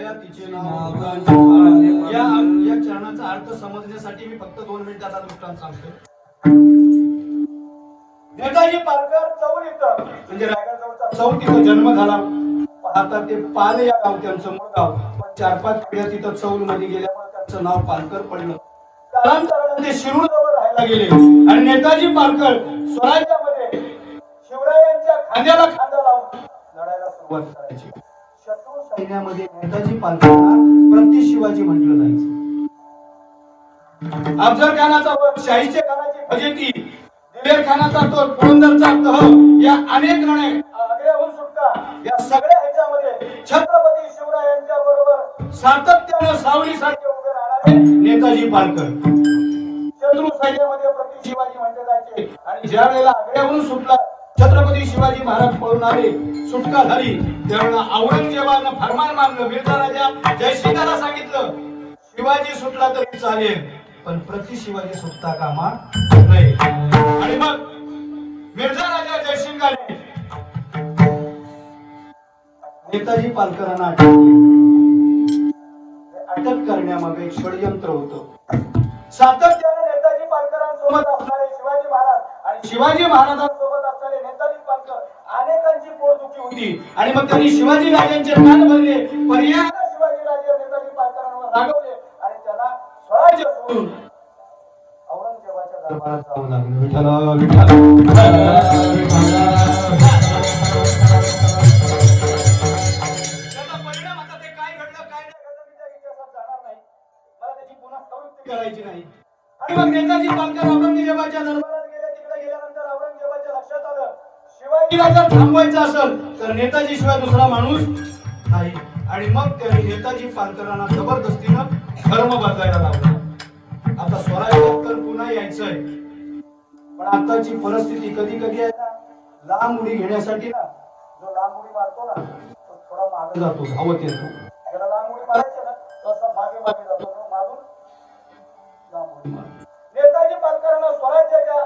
हयातीचे नाव भगवानचे नाव. या या चरणाचा अर्थ समजण्यासाठी मी फक्त दोन मिनिटाचा दृष्टांत सांगतो नेताजी पालकर इथं म्हणजे रायगड जवळचा चौल तिथं जन्म झाला. आता ते पाल या गाव त्यांचं मूळ गाव. पण चार पाच पिढ्या तिथं चौलमध्ये गेल्यामुळे त्यांचं नाव पालकर पडलं. कालांतराने ते शिरूर जवळ राहायला गेले. आणि नेताजी पालकर स्वराज्यामध्ये शिवरायांच्या खांद्याला खांदा लावून लढायला सुरुवात करायची. शत्रू सैन्यामध्ये नेताजी पालकांना प्रति शिवाजी म्हटलं जायचं. अफजल खानाचा वध शाहीचे खानाची फजेती दिलेर खानाचा तो पुरंदरचा तह या अनेक रणे आग्र्याहून सुटका. या सगळ्या ह्याच्यामध्ये छत्रपती शिवरायांच्या बरोबर सातत्यानं सावली सारखे उभे राहणारे नेताजी पालकर शत्रू सैन्यामध्ये प्रति शिवाजी म्हटले जायचे. आणि ज्या वेळेला आग्र्याहून सुटला छत्रपती शिवाजी महाराज पळून आले. सुटका झाली. त्यावेळेला औरंगजेबानं फरमान मानलं. मिर्झा राजा जयसिंगाला सांगितलं. शिवाजी सुटला तरी चालेल. पण प्रति शिवाजी सुटता कामा नये. आणि मग मिर्झा राजा जयसिंगाने नेताजी पालकरांना अटक करण्यामागे एक षडयंत्र होत. सातत्याने नेताजी पालकरांसोबत असणारे शिवाजी महाराज आणि शिवाजी महाराजांसोबत अनेकांची पोटदुखी होती. आणि मग त्यांनी शिवाजी राजांचे कान भरले पर्यायाने शिवाजी राजे नेताजी पालकरांवर रागवले आणि त्यांना स्वराज्य सोडून औरंगजेबाच्या दरबारात जावं लागलं. विठ्ठल करायची नाही. आणि मग नेताजी पालकर औरंगजेबाच्या दरबारात शिवाजीला जर थांबवायचं असेल तर नेताजी शिवाय दुसरा माणूस नाही. आणि मग त्यांनी नेताजी पालकरांना जबरदस्तीनं धर्म बदलायला लावला. आता स्वराज्यात तर पुन्हा यायचंय. पण आताची परिस्थिती कधी कधी आहे ना लांब उडी घेण्यासाठी ना जो लांब उडी मारतो ना तो थोडा मागे जातो धावत येतो. त्याला लांब उडी मारायची ना तसा मागे मागे जातो मागून लांब उडी मार नेताजी पालकरांना स्वराज्याच्या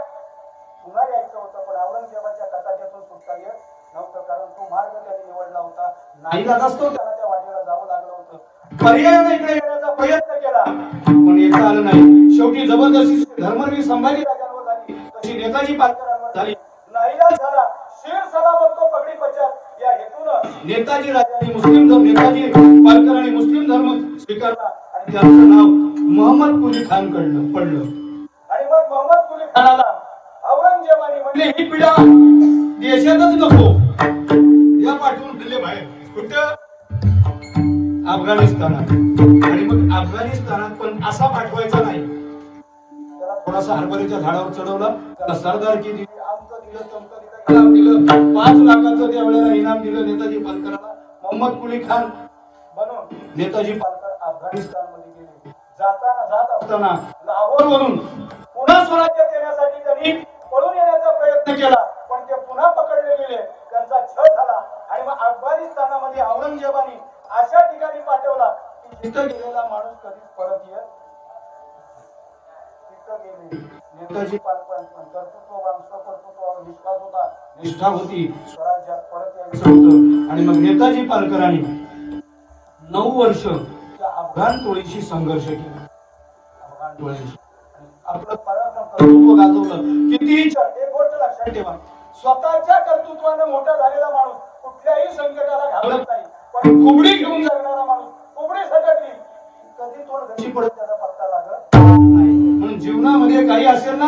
पुन्हा यायचं होतं पण औरंगजेबाच्या कचाट्यातून सुटता येत नव्हतं कारण तो मार्ग त्यांनी निवडला होता. नाही असतो त्याला त्या वाटेला जावं लागलं होतं. पर्यायाने इकडे येण्याचा प्रयत्न केला. पण येता आलं नाही. शेवटी जबरदस्ती धर्मवीर संभाजी राजांवर झाली. तशी नेताजी पालकरांवर झाली. झाला. शेर सलामत तो पगडी या हेतून नेताजी राजांनी मुस्लिम धर्म नेताजी पालकरांनी मुस्लिम धर्म स्वीकारला. आणि त्यांचं नाव मोहम्मद कुली खान कडलं पडलं. आणि मग मोहम्मद कुली खानाला औरंगजेबाने म्हणले ही पिढा देशातच नको. या पाठवून दिले बाहेर. कुठं? अफगाणिस्तानात. आणि मग अफगाणिस्तानात पण असा पाठवायचा नाही. त्याला थोडासा हरभऱ्याच्या झाडावर चढवला. त्याला सरदार की दिली आमचं दिलं तमकं दिलं इनाम दिलं. पाच लाखाचं त्यावेळेला इनाम दिलं नेताजी पालकरांना. मोहम्मद कुली खान बनवून नेताजी पालकर अफगाणिस्तानमध्ये गेले. जाताना जात असताना लाहोर वरून पुन्हा स्वराज्य देण्यासाठी त्यांनी पळून येण्याचा प्रयत्न केला पण ते पुन्हा पकडले गेले. त्यांचा छळ झाला. आणि मग अफगाणिस्तानामध्ये औरंगजेबाने अशा ठिकाणी पाठवला की जिथं गेलेला माणूस कधीच परत येत नेताजी पालकन पण कर्तृत्ववान स्वकर्तृत्वावर विश्वास होता. निष्ठा होती. स्वराज्यात परत यायचं होतं. आणि मग नेताजी पालकरांनी नऊ वर्ष त्या अफगाण टोळीशी संघर्ष केला. अफगाण टोळीशी. आणि आपलं परत कर्तृत्व गाजवलं कितीही एक गोष्ट लक्षात ठेवा. स्वतःच्या कर्तृत्वानं मोठा झालेला माणूस कुठल्याही संकटाला घाबरत नाही. पण कोंबडी घेऊन जगणारा माणूस कुबडी सटकली कधी थोडं घशी पडत त्याचा पत्ता लागत नाही. म्हणून जीवनामध्ये काही असेल ना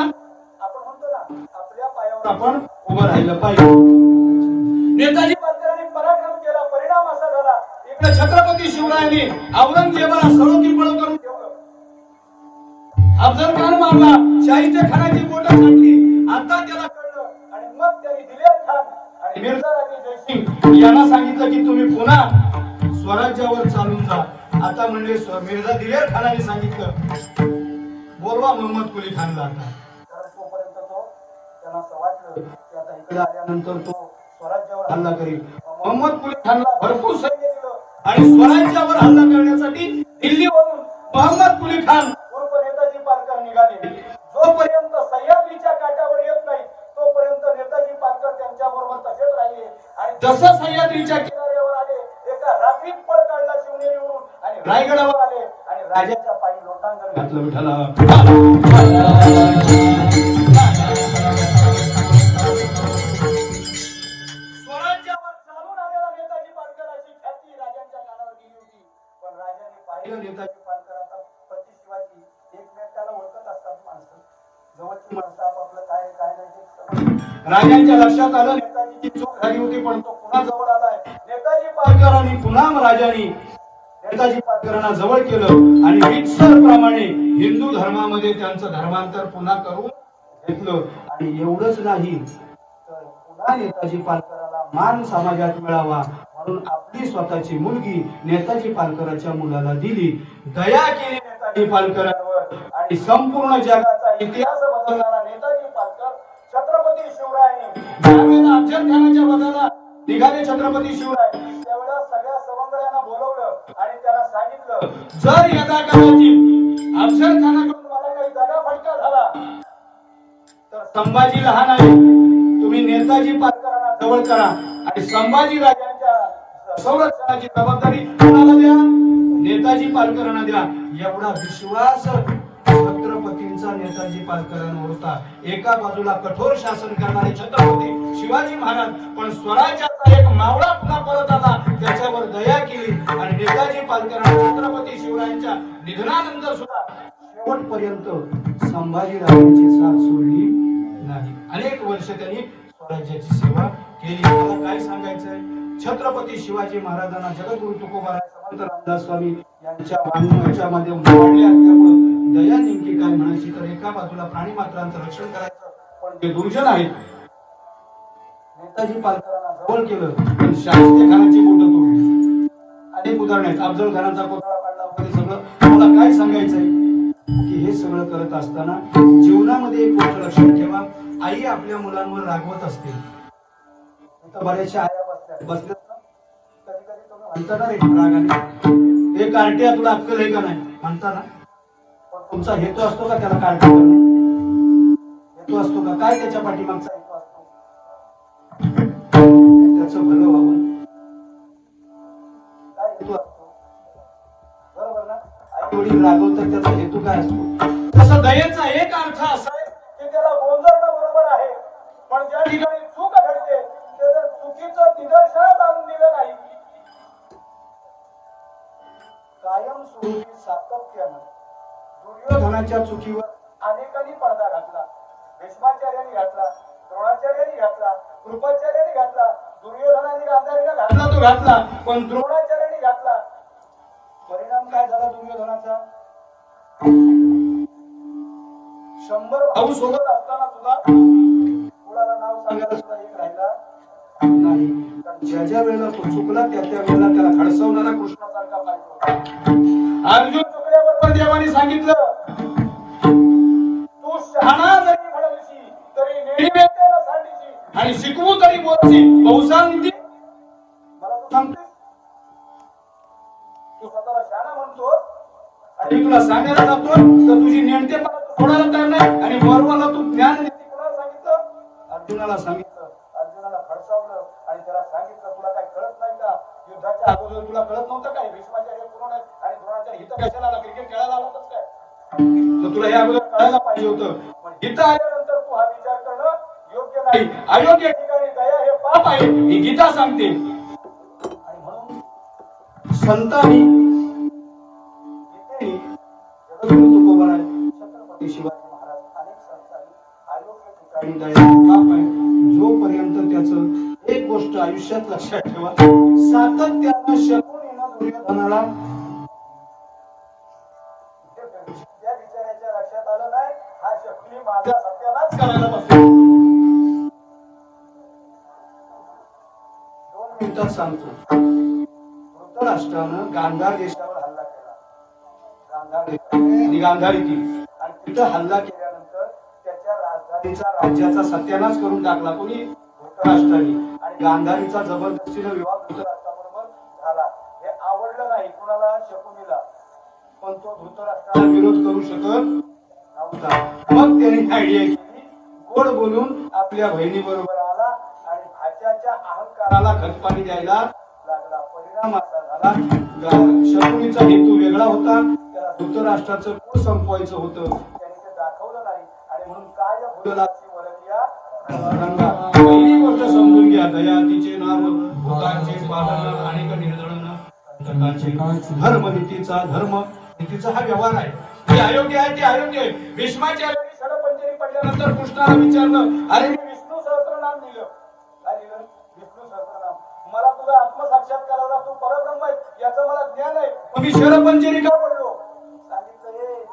आपण म्हणतो ना आपल्या पायावर आपण उभं राहिलं पाहिजे. नेताजी पालकरांनी पराक्रम केला परिणाम असा झाला. इकडे छत्रपती शिवरायांनी औरंगजेबाला सळो अफजल खान मारला. शाहीच्या खानाची बोट छाटली आता त्याला कळलं. आणि मग त्यांनी दिले खान आणि मिर्झा राजे जयसिंग यांना सांगितलं की तुम्ही पुन्हा स्वराज्यावर चालून जा. आता म्हणजे मिर्झा दिलेर खानाने सांगितलं. बोलवा मोहम्मद कुली खानला आता. कारण तोपर्यंत तो त्यांना असं वाटलं की आता इकडे आल्यानंतर तो स्वराज्यावर हल्ला करील. मोहम्मद कुली खानला भरपूर सैन्य दिलं. आणि स्वराज्यावर हल्ला करण्यासाठी दिल्लीवरून मोहम्मद कुली खान त्यांच्या जसं सह्याद्रीच्या किनाऱ्यावर आले एका रात्रीत पळ काढला शिवाजी आणि रायगडावर आले आणि राजाच्या पायी लोटांगण घातलं विठाला ओळखत असतात माणसं. जवळची काय काय नाही राजांच्या लक्षात आलं नेताजीची चूक झाली होती पण तो पुन्हा जवळ आलाय? नेताजी पालकरांनी पुन्हा राजांनी नेताजी पालकरांना जवळ केलं आणि रीतसर प्रमाणे हिंदू धर्मामध्ये त्यांचं धर्मांतर पुन्हा करून घेतलं. आणि एवढंच नाही तर पुन्हा नेताजी पालकराला मान समाजात मिळावा म्हणून आपली स्वतःची मुलगी नेताजी पालकराच्या मुलाला दिली. दया केली नेताजी पालकरांवर आणि संपूर्ण जगाचा इतिहास अफजल खानाच्या वधाला निघाले छत्रपती शिवराय. त्यावेळेला सगळ्या सवंगड्यांना बोलवलं आणि त्याला सांगितलं जर यदा कदाचित अफजल खानाकडून मला काही दगा फटका झाला तर संभाजी लहान आहे. तुम्ही नेताजी पालकरांना जवळ करा आणि संभाजी राजांच्या संरक्षणाची जबाबदारी कोणाला द्या? नेताजी पालकरांना द्या. एवढा विश्वास त्यांचा नेताजी पालकरांवर होता. एका बाजूला कठोर शासन करणारे छत्रपती शिवाजी महाराज पण स्वराज्याचा एक मावळा पुन्हा परत आला. त्याच्यावर दया केली आणि नेताजी पालकरांना छत्रपती शिवरायांच्या निधनानंतर सुद्धा शेवटपर्यंत संभाजीराजांची साथ सोडली नाही. अनेक वर्ष त्यांनी स्वराज्याची सेवा केली. मला काय सांगायचंय? छत्रपती शिवाजी महाराजांना जगद्गुरु तुकोबाराय समंत रामदास स्वामी यांच्या वाङ्मयाच्यामध्ये मध्ये दया नेमकी एका बाजूला प्राणी मात्रांचं रक्षण करायचं. पण ते दुर्जन आहेत. नेताजी पालकरांना जवळ केलं पण शाहिस्ते खानाची बोटं तोडली. अनेक उदाहरण आहेत. अफजल खानाचा पुतळा काढला वगैरे सगळं. मला काय सांगायचंय? की हे सगळं करत असताना जीवनामध्ये एक गोष्ट लक्षात ठेवा. आई आपल्या मुलांवर रागवत असते. इथं बऱ्याचशा आया बसल्या बसल्या कधी कधी तुम्ही म्हणता ना रे रागाने हे कार्टिया तुला अक्कल आहे का नाही? म्हणता ना तुमचा हेतू असतो का त्याला काय हेतू असतो का? काय त्याच्या पाठीमागचा हेतू असतो? त्याच भलं व्हावं काय हेतू असतो? बरोबर ना? आई वडील रागवतात त्याचा हेतू काय असतो? तसं दयेचा एक अर्थ असा आहे की त्याला गोंजरणं बरोबर आहे. पण ज्या ठिकाणी चूक घडते ते जर चुकीचं निदर्शनात आणून दिलं नाही. कायम स्वरूपी सातत्यानं दुर्योधनाच्या चुकीवर अनेकांनी पडदा घातला. भीष्माचार्यांनी घातला द्रोणाचार्यांनी घातला कृपाचार्यांनी घातला दुर्योधनाने गांधारीला घातला तो घातला पण द्रोणाचार्यांनी घातला. परिणाम काय झाला दुर्योधनाचा? शंभर भाऊ सोबत असताना सुद्धा कुणाला नाव सांगायला सुद्धा एक राहिला? नाही. ज्या ज्या वेळेला तो चुकला त्या त्या वेळेला त्याला खडसवणारा कृष्णासारखा पाहिजे. अर्जुन सांगितलं. तू शहाणा जरी म्हणलीशी तरी नेहमी वेळेला सांडीशी आणि शिकवू तरी बोलशी बहुसांग नीती मला तू सांगतेस? तू स्वतःला शहाणा म्हणतो आणि तुला सांगायला जातो तर तुझी नेमतेपणा तू सोडायला तयार नाही. आणि वरवाला तू ज्ञान नीती कोणाला सांगितलं? अर्जुनाला सांगितलं. अर्जुनाला खडसावलं आणि त्याला सांगितलं तुला काही कळत नाही का? युद्धाच्या अगोदर तुला कळत नव्हतं काही भीष्माचार्य पूर्ण आणि द्रोणाचार्य हित कशाला क्रिकेट खेळायला आला होतास तर तुला हे अगोदर कळायला पाहिजे होतं. पण हित आल्यानंतर तू हा विचार करणं योग्य नाही. अयोग्य ठिकाणी दया हे पाप आहे. ही गीता सांगते. आणि म्हणून संतांनी छत्रपती शिवाजी महाराज अनेक संतांनी अयोग्य ठिकाणी दया हे पाप आहे. जोपर्यंत त्याचं एक गोष्ट आयुष्यात लक्षात ठेवा सातत्यानं शकुनीनं दुर्योधनाला शकुनी माझा करायला बसला. दोन मिनिटात सांगतो. धृतराष्ट्रानं गांधार देशावर हल्ला केला. गांधार देश- गांधार आणि तिथं हल्ला केल्यानंतर त्याच्या राजधानीचा राज्याचा सत्यानाश करून टाकला कोणी? धृतराष्ट्राने. आणि गांधारीचा जबरदस्तीने विवाह धृतराष्ट्राबरोबर झाला. हे आवडलं नाही कुणाला? शकुनीला. पण तो धृतराष्ट्राला विरोध करू शकत नव्हता मग त्याने आयडिया केली गोड बोलून आपल्या बहिणी बरोबर आला आणि भाच्याच्या अहंकाराला खतपाणी द्यायला लागला. परिणाम असा झाला. शकुनीचा हेतू वेगळा होता. त्याला धृतराष्ट्राचं कुळ संपवायचं होतं. त्याने ते दाखवलं नाही. आणि म्हणून काय या भूलनाथची वरती रंगा पहिली गोष्ट समजून घ्या. दया तिचे नाम भूतांचे पालन आणि निर्दळन अंतकाचे धर्म नीतीचा धर्म. नीतीचा हा व्यवहार आहे. जे अयोग्य आहे ते अयोग्य आहे. भीष्माच्या वेळी षडपंचरी पडल्यानंतर कृष्णाला विचारलं अरे मी विष्णू सहस्रनाम दिलं काय दिलं विष्णू सहस्रनाम. मला तुझा आत्मसाक्षात्काराला तू परब्रह्म आहे याचं मला ज्ञान आहे. मग मी शरपंचरी का पडलो सांगितलं हे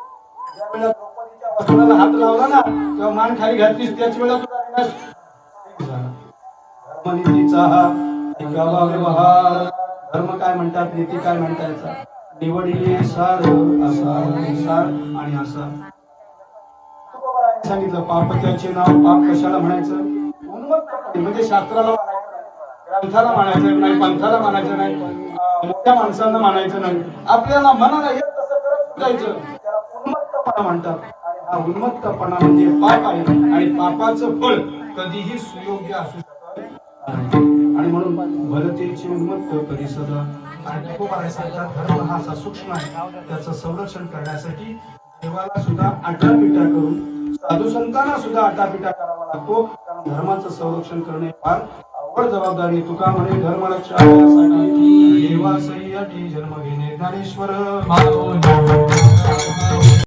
ज्या वेळेला द्रौपदीच्या वस्त्राला हात लावला ना तेव्हा मान खाली घातलीस त्याच वेळेला तुझा विनाश. ठीक धर्मनीतीचा हा ऐकावा व्यवहार. धर्म काय म्हणतात नीती काय म्हणतात निवडिले सार असा सार आणि असा सांगितलं पापत्याचे नाव पाप कशाला म्हणायचं? म्हणजे शास्त्राला ग्रंथाला म्हणायचं नाही पंथाला म्हणायचं नाही मोठ्या माणसांना म्हणायचं नाही. आपल्याला मनाला येत तसं करत जायचं उन्मत्तपणा म्हणतात. हा उन्मत्तपणा म्हणजे पाप आहे. आणि पापाचं फळ कधीही सुयोग्य असू शकत आणि म्हणून भरतेची उन्मत्त कधी सदा आणि तुकोबाराय सांगतात धर्म हा असा सूक्ष्म आहे. त्याचं संरक्षण करण्यासाठी देवाला सुद्धा आटापिटा करून साधू संतांना सुद्धा आटापिटा करावा लागतो. कारण धर्माचं संरक्षण करणे फार अवघड जबाबदारी तुका म्हणे धर्म रक्षासाठी देवा जन्म घेणे ज्ञानेश्वर.